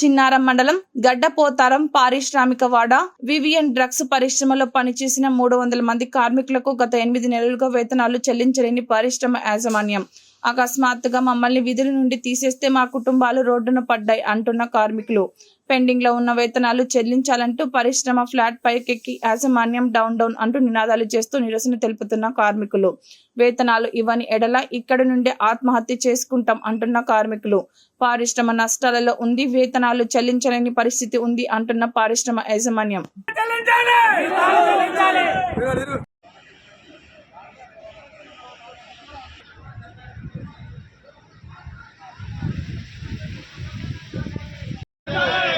చిన్నారం మండలం గడ్డపోతారం పారిశ్రామిక వాడ వివిఎన్ డ్రగ్స్ పరిశ్రమలో పనిచేసిన మూడు వందల మంది కార్మికులకు గత ఎనిమిది నెలలుగా వేతనాలు చెల్లించలేని పరిశ్రమ యాజమాన్యం. అకస్మాత్తుగా మమ్మల్ని విధుల నుండి తీసేస్తే మా కుటుంబాలు రోడ్డున పడ్డాయి అంటున్న కార్మికులు. పెండింగ్లో ఉన్న వేతనాలు చెల్లించాలంటూ పరిశ్రమ ఫ్లాట్ పైకెక్కి యాజమాన్యం డౌన్ డౌన్ అంటూ నినాదాలు చేస్తూ నిరసన తెలుపుతున్న కార్మికులు. వేతనాలు ఇవ్వని ఎడల ఇక్కడి నుండి ఆత్మహత్య చేసుకుంటాం అంటున్న కార్మికులు. పారిశ్రమ నష్టాలలో ఉంది వేతనాలు చెల్లించలేని పరిస్థితి ఉంది అంటున్న పారిశ్రమ యాజమాన్యం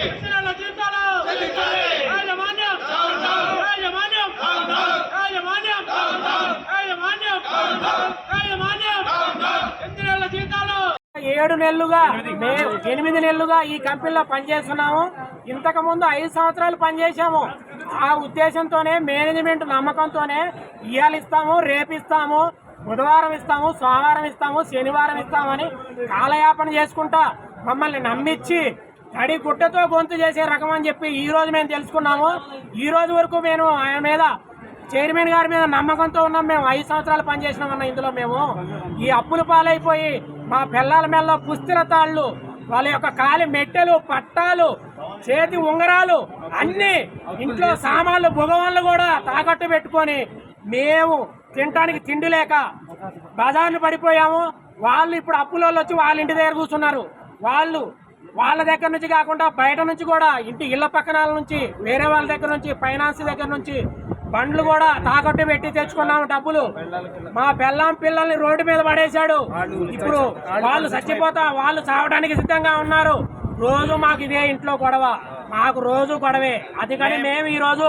ఇతరుల జీతాలు యాజమాన్యం యాజమాన్యం యాజమాన్యం యాజమాన్యం యాజమాన్యం ఇతరుల జీతాలు ఏడు నెలలుగా మే- ఎనిమిది నెలలుగా ఈ కంపెనీలో పనిచేస్తున్నాము. ఇంతకు ముందు ఐదు సంవత్సరాలు పనిచేసాము ఆ ఉద్దేశంతోనే మేనేజ్మెంట్ నమ్మకంతోనే ఇవాళ ఇస్తాము రేపు ఇస్తాము బుధవారం ఇస్తాము సోమవారం ఇస్తాము శనివారం ఇస్తామని కాలయాపన చేసుకుంటా మమ్మల్ని నమ్మించి తడి గుడ్డతో గొంతు చేసే రకం అని చెప్పి ఈ రోజు మేము తెలుసుకున్నాము. ఈ రోజు వరకు మేము ఆయన మీద చైర్మన్ గారి మీద నమ్మకంతో ఉన్నాం. మేము ఐదు సంవత్సరాలు పనిచేసినామన్న ఇందులో మేము. ఈ అప్పుల పాలైపోయి మా పిల్లల మెల్ల పుస్తల తాళ్ళు వాళ్ళ యొక్క కాలి మెట్టెలు పట్టాలు చేతి ఉంగరాలు అన్నీ ఇంట్లో సామాన్లు భుగవాన్లు కూడా తాకట్టు పెట్టుకొని మేము తినటానికి తిండి లేక బజార్లు పడిపోయాము. వాళ్ళు ఇప్పుడు అప్పులలో వచ్చి వాళ్ళ ఇంటి దగ్గర కూర్చున్నారు. వాళ్ళు వాళ్ళ దగ్గర నుంచి కాకుండా బయట నుంచి కూడా ఇంటి ఇళ్ళ పక్కనాల నుంచి వేరే వాళ్ళ దగ్గర నుంచి ఫైనాన్స్ దగ్గర నుంచి బండ్లు కూడా తాకట్టు పెట్టి తెచ్చుకున్నాము డబ్బులు. మా బెల్లం పిల్లల్ని రోడ్డు మీద పడేశాడు. ఇప్పుడు వాళ్ళు చచ్చిపోతా వాళ్ళు చావడానికి సిద్ధంగా ఉన్నారు. రోజు మాకు ఇదే ఇంట్లో గొడవ. మాకు రోజు గొడవే. అందుకని మేము ఈ రోజు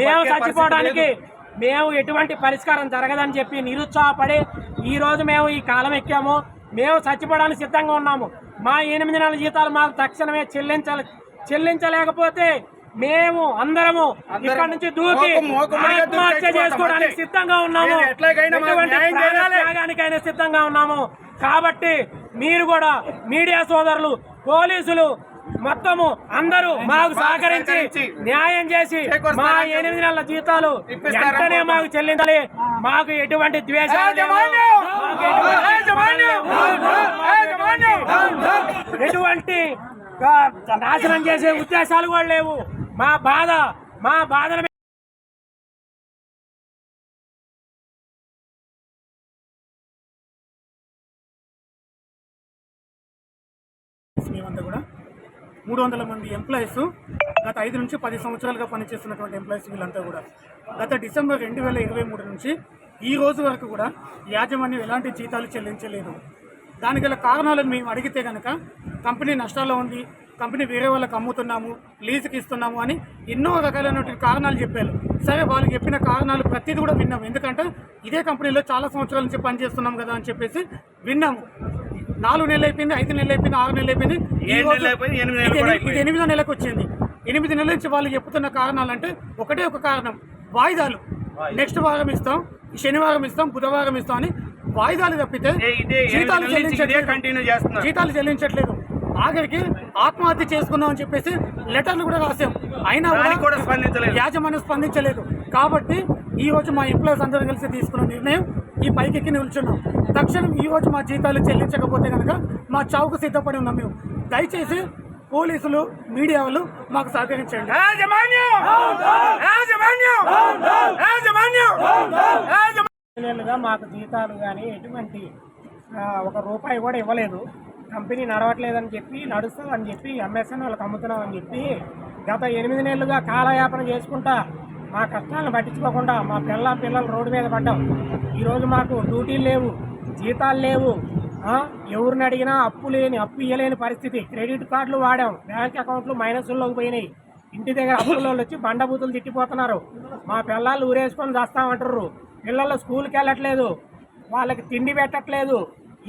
మేము చచ్చిపోవడానికి మేము ఎటువంటి పరిష్కారం జరగదని చెప్పి నిరుత్సాహపడి ఈ రోజు మేము ఈ కాలం ఎక్కాము. మేము చచ్చిపోవడానికి సిద్ధంగా ఉన్నాము. మా ఎనిమిది నెలల జీతాలు మాకు తక్షణమే చెల్లించాలి చెల్లించలేకపోతే మేము అందరము ఇక్కడ నుంచి దూకి ఆత్మహత్య చేసుకోవడానికి. సిద్ధంగా ఉన్నాము. త్యాగానికైనా సిద్ధంగా ఉన్నాము. కాబట్టి మీరు కూడా మీడియా సోదరులు పోలీసులు మొత్తము అందరూ మాకు సహకరించి న్యాయం చేసి మా ఎనిమిది నెలల జీతాలు వెంటనే మాకు చెల్లించాలి. మాకు ఎటువంటి ద్వేషాలు ఎటువంటి నాశనం చేసే ఉద్దేశాలు కూడా లేవు. మా బాధ మా బాధను మేమంతా కూడా మూడు వందల మంది ఎంప్లాయీస్ గత ఐదు నుంచి పది సంవత్సరాలుగా పనిచేస్తున్నటువంటి ఎంప్లాయీస్ వీళ్ళంతా కూడా. గత డిసెంబర్ రెండు వేల ఇరవై మూడు నుంచి ఈ రోజు వరకు కూడా యాజమాన్యం ఎలాంటి జీతాలు చెల్లించలేదు. దానికి గల కారణాలను మేము అడిగితే కనుక కంపెనీ నష్టాల్లో ఉంది కంపెనీ వేరే వాళ్ళకి అమ్ముతున్నాము లీజుకి ఇస్తున్నాము అని ఎన్నో రకాలైనటువంటి కారణాలు చెప్పారు. సరే వాళ్ళు చెప్పిన కారణాలు ప్రతిదీ కూడా విన్నాము. ఎందుకంటే ఇదే కంపెనీలో చాలా సంవత్సరాల నుంచి పనిచేస్తున్నాం కదా అని చెప్పేసి విన్నాము. నాలుగు నెలలు అయిపోయింది ఐదు నెలలు అయిపోయింది ఆరు నెలలు అయిపోయింది. ఇది ఎనిమిది- నెలకు వచ్చింది. ఎనిమిది నెలల నుంచి వాళ్ళు చెప్తున్న కారణాలు అంటే ఒకటే ఒక కారణం. వాయిదాలు. నెక్స్ట్ వారం ఇస్తాం శనివారం ఇస్తాం బుధవారం ఇస్తాం అని వాయిదాలు తప్పితే జీతాలు చెల్లించట్లేదు. జీతాలు చెల్లించట్లేదు. ఆఖరికి ఆత్మహత్య చేసుకుందాం అని చెప్పేసి లెటర్లు కూడా రాసాం అయినా కూడా స్పందించలేదు. యాజమాన్యం స్పందించలేదు. కాబట్టి ఈ రోజు మా ఎంప్లాయీస్ అందరూ కలిసి తీసుకున్న నిర్ణయం ఈ పైకెక్కి నిల్చున్నాం. తక్షణం ఈ రోజు మా జీతాలు చెల్లించకపోతే కనుక మా చావుకు సిద్ధపడి ఉన్నాం మేము. దయచేసి పోలీసులు మీడియా వాళ్ళు మాకు సహకరించండి. మాకు జీతాలు కానీ ఎటువంటి ఒక రూపాయి కూడా ఇవ్వలేదు. కంపెనీ నడవట్లేదని చెప్పి నడుస్తుందని చెప్పి ఎంఎస్ఎన్ వాళ్ళకి అమ్ముతున్నామని చెప్పి గత ఎనిమిది నెలలుగా కాలయాపన చేసుకుంటా మా కష్టాలను పట్టించుకోకుండా మా పిల్ల పిల్లలు రోడ్డు మీద పడ్డాం. ఈరోజు మాకు డ్యూటీలు లేవు జీతాలు లేవు ఎవరిని అడిగినా అప్పు లేని అప్పు ఇవ్వలేని పరిస్థితి. క్రెడిట్ కార్డులు వాడాం బ్యాంక్ అకౌంట్లు మైనస్లోకి పోయినాయి. ఇంటి దగ్గర అప్పుల వచ్చి బండబూతులు తిట్టిపోతున్నారు. మా పిల్లలు ఊరేసుకొని చేస్తామంటారు పిల్లలు స్కూల్కి వెళ్ళట్లేదు వాళ్ళకి తిండి పెట్టట్లేదు.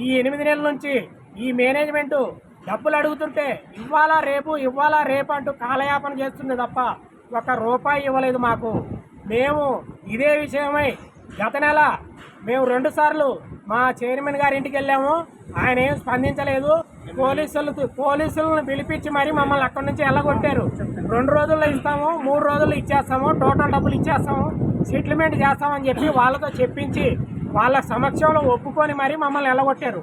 ఈ ఎనిమిది నెలల నుంచి ఈ మేనేజ్మెంట్ డబ్బులు అడుగుతుంటే ఇవ్వాలా రేపు ఇవ్వాలా రేపు అంటూ కాలయాపన చేస్తుంది తప్ప ఒక రూపాయి ఇవ్వలేదు మాకు. మేము ఇదే విషయమై గత నెల మేము రెండు సార్లు మా చైర్మన్ గారి ఇంటికి వెళ్ళాము. ఆయన ఏం స్పందించలేదు. పోలీసులు పోలీసులను పిలిపించి మరి మమ్మల్ని అక్కడి నుంచి వెళ్ళగొట్టారు రెండు రోజుల్లో ఇస్తాము మూడు రోజుల్లో ఇచ్చేస్తాము టోటల్ డబ్బులు ఇచ్చేస్తాము సెటిల్మెంట్ చేస్తామని చెప్పి వాళ్ళతో చెప్పించి వాళ్ళ సమక్షంలో ఒప్పుకొని మరి మమ్మల్ని వెళ్ళగొట్టారు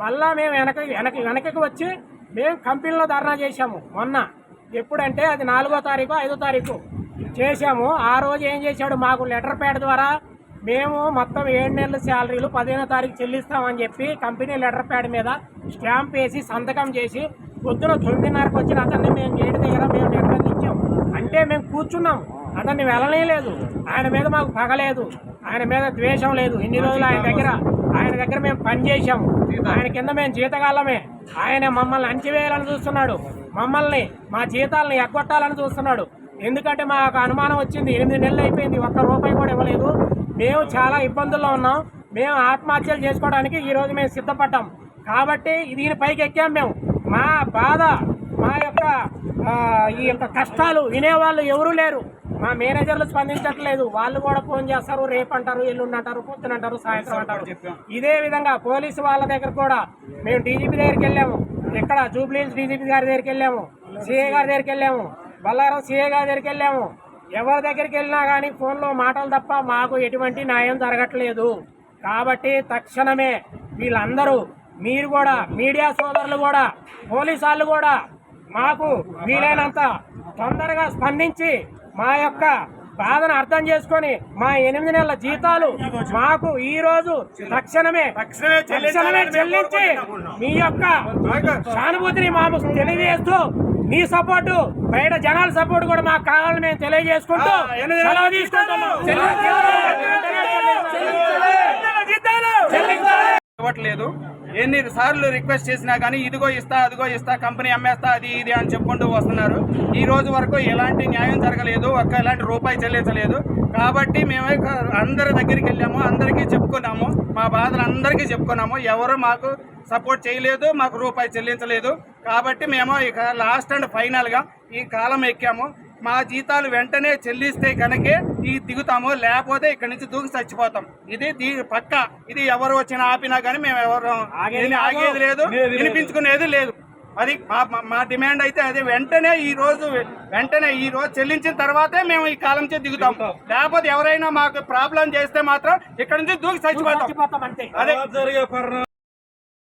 మళ్ళా మేము వెనక వెనక వెనకకి వచ్చి మేము కంపెనీలో ధర్నా చేశాము మొన్న. ఎప్పుడంటే అది నాలుగో తారీఖు ఐదో తారీఖు. చేశాము. ఆ రోజు ఏం చేశాడు? మాకు లెటర్ ప్యాడ్ ద్వారా మేము మొత్తం ఏడు నెలల శాలరీలు పదిహేనో తారీఖు చెల్లిస్తామని చెప్పి కంపెనీ లెటర్ ప్యాడ్ మీద స్టాంప్ వేసి సంతకం చేసి పొద్దున తొమ్మిదిన్నరకు వచ్చిన అతన్ని మేము గేటు దగ్గర మేము నిర్బంధించాం అంటే మేము కూర్చున్నాం అతన్ని వెళ్ళలేదు ఆయన మీద మాకు పగలేదు ఆయన మీద ద్వేషం లేదు. ఇన్ని రోజులు ఆయన దగ్గర ఆయన దగ్గర మేము పనిచేసాము ఆయన కింద మేము జీతగాళ్ళమే. ఆయన మమ్మల్ని అంచివేయాలని చూస్తున్నాడు. మమ్మల్ని మా జీతాలని ఎగ్గొట్టాలని చూస్తున్నాడు. ఎందుకంటే మాకు అనుమానం వచ్చింది ఎనిమిది నెలలు అయిపోయింది ఒక్క రూపాయి కూడా ఇవ్వలేదు. మేము చాలా ఇబ్బందుల్లో ఉన్నాం. మేము ఆత్మహత్యలు చేసుకోవడానికి ఈరోజు మేము సిద్ధపడ్డాం. కాబట్టి దీని పైకి ఎక్కాం మేము. మా బాధ మా యొక్క ఈ యొక్క కష్టాలు వినేవాళ్ళు ఎవరూ లేరు. మా మేనేజర్లు స్పందించట్లేదు. వాళ్ళు కూడా ఫోన్ చేస్తారు రేపు అంటారు ఎల్లుండి అంటారు పొద్దున అంటారు. సాయంత్రం అంటారు ఇదే విధంగా పోలీసు వాళ్ళ దగ్గర కూడా మేము డీజీపీ దగ్గరికి వెళ్ళాము. ఇక్కడ జూబ్లీహిల్స్ డీజీపీ గారి దగ్గరికి వెళ్ళాము. సిఏ గారి దగ్గరికి వెళ్ళాము. బల్లారం సిఏ గారి దగ్గరికి వెళ్ళాము. ఎవరి దగ్గరికి వెళ్ళినా కానీ ఫోన్లో మాటలు తప్ప మాకు ఎటువంటి న్యాయం జరగట్లేదు. కాబట్టి తక్షణమే వీళ్ళందరూ మీరు కూడా మీడియా సోదరులు కూడా పోలీసు వాళ్ళు కూడా మాకు వీలైనంత తొందరగా స్పందించి మా యొక్క బాధను అర్థం చేసుకొని మా ఎనిమిది నెలల జీతాలు మాకు ఈ రోజు తక్షణమే తక్షణమే చెల్లించి మీ యొక్క సానుభూతిని మాకు తెలియజేస్తూ మీ సపోర్టు బయట జనాల సపోర్ట్ కూడా మాకు కావాలని మేము తెలియజేసుకుంటూ సెలవు తీసుకుంటున్నాం. ఇవ్వట్లేదు. ఎన్ని సార్లు రిక్వెస్ట్ చేసినా కానీ ఇదిగో ఇస్తా అదిగో ఇస్తా కంపెనీ అమ్మేస్తా అది ఇది అని చెప్పుకుంటూ వస్తున్నారు. ఈ రోజు వరకు ఎలాంటి న్యాయం జరగలేదు ఒక్క ఎలాంటి రూపాయి చెల్లించలేదు. కాబట్టి మేము అందరి దగ్గరికి వెళ్ళాము అందరికీ చెప్పుకున్నాము మా బాధలు అందరికీ చెప్పుకున్నాము. ఎవరు మాకు సపోర్ట్ చేయలేదు మాకు రూపాయి చెల్లించలేదు. కాబట్టి మేము ఇక లాస్ట్ అండ్ ఫైనల్గా ఈ కాలం ఎక్కాము. మా జీతాలు వెంటనే చెల్లిస్తే కనుకే ఈ దిగుతాము లేకపోతే ఇక్కడి నుంచి దూకి చచ్చిపోతాం. ఇది దీ పక్క. ఇది ఎవరు వచ్చినా ఆపినా కానీ మేము ఎవరు ఆగేది లేదు వినిపించుకునేది లేదు. అది మా డిమాండ్ అయితే అదే. వెంటనే ఈ రోజు వెంటనే ఈ రోజు చెల్లించిన తర్వాతే మేము ఈ కాలం నుంచి దిగుతాం. లేకపోతే ఎవరైనా మాకు ప్రాబ్లం చేస్తే మాత్రం ఇక్కడ నుంచి దూకి చచ్చిపోతాం. అదే.